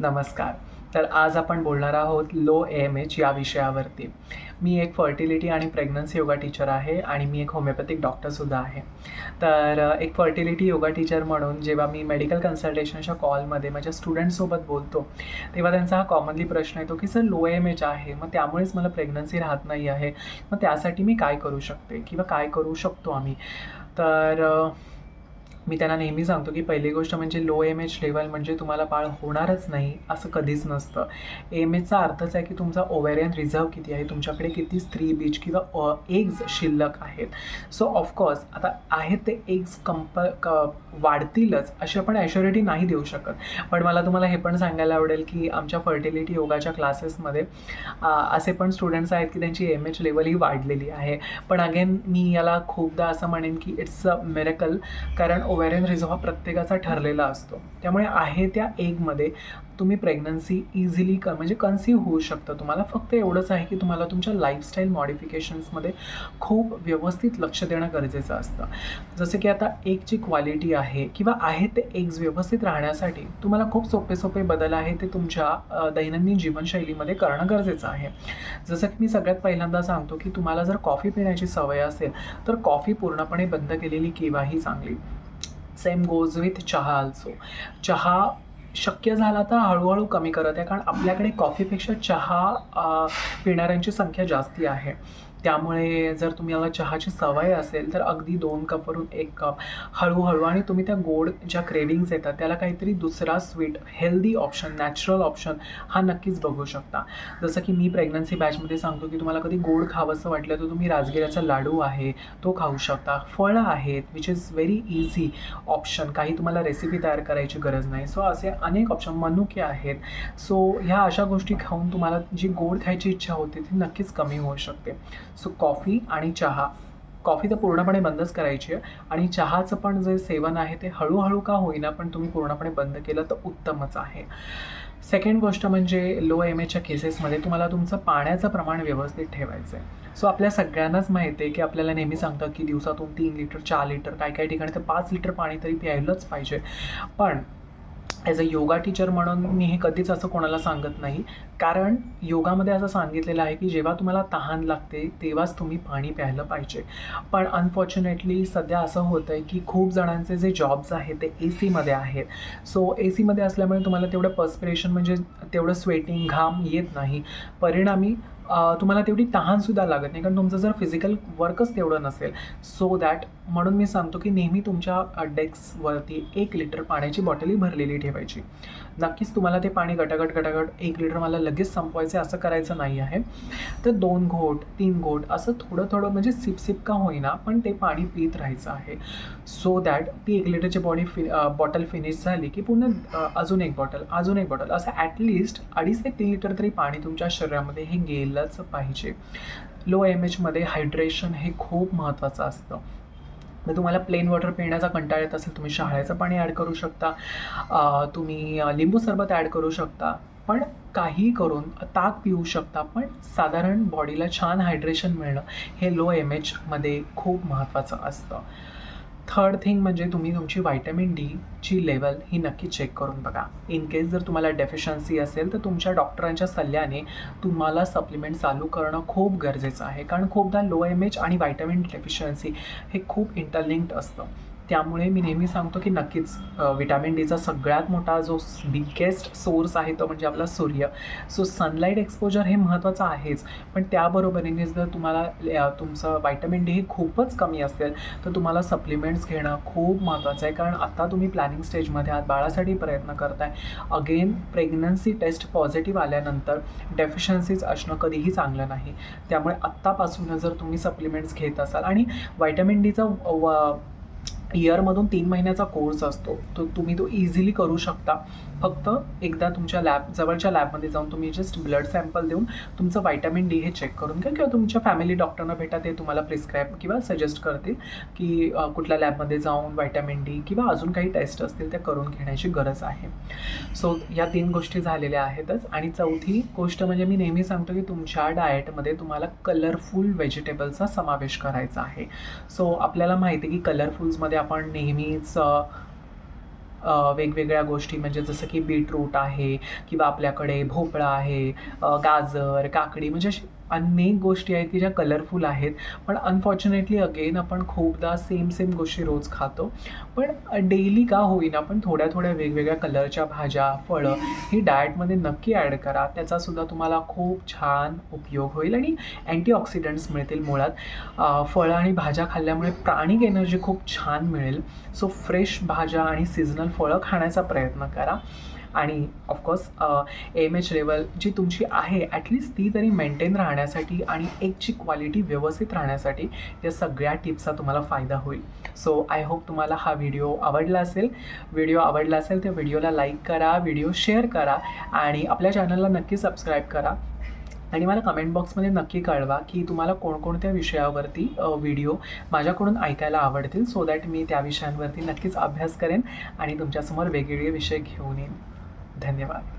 नमस्कार. तर आज आपण बोलणार आहोत लो एम एच या विषयावरती. मी एक फर्टिलिटी आणि प्रेग्नन्सी योगा टीचर आहे आणि मी एक होमिओपॅथिक डॉक्टरसुद्धा आहे. तर एक फर्टिलिटी योगा टीचर म्हणून जेव्हा मी मेडिकल कन्सल्टेशनच्या कॉलमध्ये माझ्या स्टुडंटसोबत बोलतो तेव्हा त्यांचा हा कॉमनली प्रश्न येतो की सर लो एम एच आहे मग त्यामुळेच मला प्रेग्नन्सी राहत नाही आहे मग त्यासाठी मी काय करू शकते किंवा काय करू शकतो आम्ही? तर मी त्यांना नेहमी सांगतो की पहिली गोष्ट म्हणजे लो एम एच लेवल म्हणजे तुम्हाला बाळ होणारच नाही असं कधीच नसतं. एम एचचा अर्थच आहे की तुमचा ओव्हेरियन रिझर्व किती आहे तुमच्याकडे किती स्त्री बीज किंवा एग्ज शिल्लक आहेत. सो ऑफकोर्स आता आहेत ते एग्ज कंप क वाढतीलच अशी आपण ॲश्युरिटी नाही देऊ शकत. पण मला तुम्हाला हे पण सांगायला आवडेल की आमच्या फर्टिलिटी योगाच्या क्लासेसमध्ये असे पण स्टुडंट्स आहेत की त्यांची एम एच लेवल ही वाढलेली आहे. पण अगेन मी याला खूपदा असं म्हणेन की इट्स अ मिरेकल कारण ओव्हॅरियन रिझर्व हा प्रत्येकाचा ठरलेला असतो. त्यामुळे आहे त्या एगमध्ये तुम्ही प्रेग्नन्सी इझिली क म्हणजे कन्सीव्ह होऊ शकतं. तुम्हाला फक्त एवढंच आहे की तुम्हाला तुमच्या लाईफस्टाईल मॉडिफिकेशन्समध्ये खूप व्यवस्थित लक्ष देणं गरजेचं असतं. जसं की आता एगची क्वालिटी आहे किंवा आहे ते एग्ज व्यवस्थित राहण्यासाठी तुम्हाला खूप सोपे सोपे बदल आहे ते तुमच्या दैनंदिन जीवनशैलीमध्ये करणं गरजेचं आहे. जसं की मी सगळ्यात पहिल्यांदा सांगतो की तुम्हाला जर कॉफी पिण्याची सवय असेल तर कॉफी पूर्णपणे बंद केलेली केव्हाही चांगली. सेम गोज विथ चहा आल्सो चहा शक्य झाला तर हळूहळू कमी करत आहे कारण आपल्याकडे कॉफीपेक्षा चहा पिणाऱ्यांची संख्या जास्ती आहे. त्यामुळे जर तुम्हाला चहाची सवय असेल तर अगदी दोन कपवरून एक कप हळूहळू आणि तुम्ही त्या गोड ज्या क्रेविंग्स येतात त्याला काहीतरी दुसरा sweet healthy option natural option हा नक्कीच बघू शकता. जसं की मी प्रेग्नन्सी बॅचमध्ये सांगतो की तुम्हाला कधी गोड खावंसं वाटलं तर तुम्ही राजगिऱ्याचा लाडू आहे तो खाऊ शकता. फळं आहेत which is very easy option काही तुम्हाला रेसिपी तयार करायची गरज नाही. सो असे अनेक ऑप्शन मनुके आहेत. सो ह्या अशा गोष्टी खाऊन तुम्हाला जी गोड खायची इच्छा होते ती नक्कीच कमी होऊ शकते. सो कॉफी आणि चहा. कॉफी तर पूर्णपणे बंदच करायची आहे. आणि चहाचं पण जे सेवन आहे ते हळूहळू का होईना पण तुम्ही पूर्णपणे बंद केलं तर उत्तमच आहे. सेकंड गोष्ट म्हणजे लो एम एच्या केसेसमध्ये तुम्हाला तुमचं पाण्याचं प्रमाण व्यवस्थित ठेवायचं आहे. सो आपल्या सगळ्यांनाच माहिती आहे की आपल्याला नेहमी सांगतात की दिवसातून तीन लिटर चार लिटर काही काही ठिकाणी तर पाच लिटर पाणी तरी प्यायलंच पाहिजे. पण ॲज अ योगा टीचर म्हणून मी हे कधीच असं कोणाला सांगत नाही. कारण योगामध्ये असं सांगितलेलं आहे की जेव्हा तुम्हाला तहान लागते तेव्हाच तुम्ही पाणी प्यायलं पाहिजे. पण अनफॉर्च्युनेटली सध्या असं होतं आहे की खूप जणांचे जे जॉब्स आहेत ते ए सीमध्ये आहेत. सो ए सीमध्ये असल्यामुळे तुम्हाला तेवढं पर्स्पिरेशन म्हणजे तेवढं स्वेटिंग घाम येत नाही. परिणामी तुम्हाला तेवढी तहानसुद्धा लागत नाही. कारण तुमचं जर फिजिकल वर्कच तेवढं नसेल. सो दॅट म्हणून मी सांगतो की नेहमी तुमच्या डेस्कवरती एक लिटर पाण्याची बॉटलही भरलेली ठेवायची. नक्कीच तुम्हाला ते पाणी गटागट गटागट एक लिटर मला लगेच संपवायचं आहे असं करायचं नाही आहे. तर दोन घोट तीन घोट असं थोडं थोडं म्हणजे सिप सिप का होईना पण ते पाणी पित राहायचं आहे. सो दॅट ती एक लिटरची बॉडी फि बॉटल फिनिश झाली की पुन्हा अजून एक बॉटल अजून एक बॉटल असं ॲटलिस्ट अडीच ते तीन लिटर तरी पाणी तुमच्या शरीरामध्ये हे गेलंच पाहिजे. लो एम एचमध्ये हायड्रेशन हे खूप महत्त्वाचं असतं. मग तुम्हाला प्लेन वॉटर पिण्याचा कंटाळ येत असेल तुम्ही शहाळ्याचं पाणी ॲड करू शकता तुम्ही लिंबू सरबत ॲड करू शकता पण काही करून ताक पिऊ शकता पण साधारण बॉडीला छान हायड्रेशन मिळणं हे लो एम एचमध्ये खूप महत्त्वाचं असतं. थर्ड थिंग म्हणजे तुम्ही तुमची व्हायटमिन डीची लेवल ही नक्की चेक करून बघा. इन केस जर तुम्हाला डेफिशियन्सी असेल तर तुमच्या डॉक्टरांच्या सल्ल्याने तुम्हाला सप्लिमेंट चालू करणं खूप गरजेचं आहे. कारण खूपदा लो एम एच आणि व्हायटॅमिन डेफिशियन्सी हे खूप इंटरलिंक्ड असतं. त्यामुळे मी नेहमी सांगतो की नक्कीच विटॅमिन डीचा सगळ्यात मोठा जो बिगेस्ट सोर्स आहे तो म्हणजे आपला सूर्य. सो सनलाईट एक्सपोजर हे महत्त्वाचं आहेच. पण त्याबरोबरीने जर तुम्हाला तुमचं व्हायटमिन डी हे खूपच कमी असेल तर तुम्हाला सप्लिमेंट्स घेणं खूप महत्त्वाचं आहे. कारण आता तुम्ही प्लॅनिंग स्टेजमध्ये आहात बाळासाठी प्रयत्न करताय. अगेन प्रेग्नन्सी टेस्ट पॉझिटिव्ह आल्यानंतर डेफिशन्सीज असणं कधीही चांगलं नाही. त्यामुळे आत्तापासूनच जर तुम्ही सप्लिमेंट्स घेत असाल आणि व्हायटमिन डीचा व इयरमधून तीन महिन्याचा कोर्स असतो. तो तुम्ही तो इझिली करू शकता. फक्त एकदा तुमच्या लॅब जवळच्या लॅबमध्ये जाऊन तुम्ही जस्ट ब्लड सॅम्पल देऊन तुमचं व्हायटामिन डी हे चेक करून घ्या किंवा तुमच्या फॅमिली डॉक्टरना भेटा ते तुम्हाला प्रिस्क्राईब किंवा सजेस्ट करतील की कुठल्या लॅबमध्ये जाऊन व्हायटमिन डी किंवा अजून काही टेस्ट असतील त्या करून घेण्याची गरज आहे. सो या तीन गोष्टी झालेल्या आहेतच. आणि चौथी गोष्ट म्हणजे मी नेहमी सांगतो की तुमच्या डाएटमध्ये तुम्हाला कलरफुल व्हेजिटेबल्सचा समावेश करायचा आहे. सो आपल्याला माहिती आहे की कलरफुल्समध्ये आपण नेहमीच वेगवेगळ्या गोष्टी म्हणजे जसं की बीटरूट आहे किंवा आपल्याकडे भोपळा आहे गाजर काकडी म्हणजे अशी अनेक गोष्टी आहेत की ज्या कलरफुल आहेत. पण अनफॉर्च्युनेटली अगेन आपण खूपदा सेम सेम गोष्टी रोज खातो. पण डेली का होईना पण थोड्या थोड्या वेगवेगळ्या कलरच्या भाज्या फळं ही डाएटमध्ये नक्की ॲड करा. त्याचासुद्धा तुम्हाला खूप छान उपयोग होईल आणि अँटीऑक्सिडंट्स मिळतील मुळात. फळं आणि भाज्या खाल्ल्यामुळे प्राणिक एनर्जी खूप छान मिळेल. सो फ्रेश भाज्या आणि सिजनल फळं खाण्याचा प्रयत्न करा. आणि of course M H level जी तुमची आहे ॲटलिस्ट ती तरी मेंटेन राहण्यासाठी आणि एकची क्वालिटी व्यवस्थित राहण्यासाठी या सगळ्या टिप्सचा तुम्हाला फायदा होईल. सो आय होप तुम्हाला हा व्हिडिओ आवडला असेल. व्हिडिओ आवडला असेल तर व्हिडिओला लाईक करा व्हिडिओ शेअर करा आणि आपल्या चॅनलला नक्की सबस्क्राईब करा. आणि मला कमेंट बॉक्समध्ये नक्की कळवा की तुम्हाला कोणकोणत्या विषयावरती व्हिडिओ माझ्याकडून ऐकायला आवडतील सो दॅट मी त्या विषयांवरती नक्कीच अभ्यास करेन आणि तुमच्यासमोर वेगवेगळे विषय घेऊन येईन. धन्यवाद.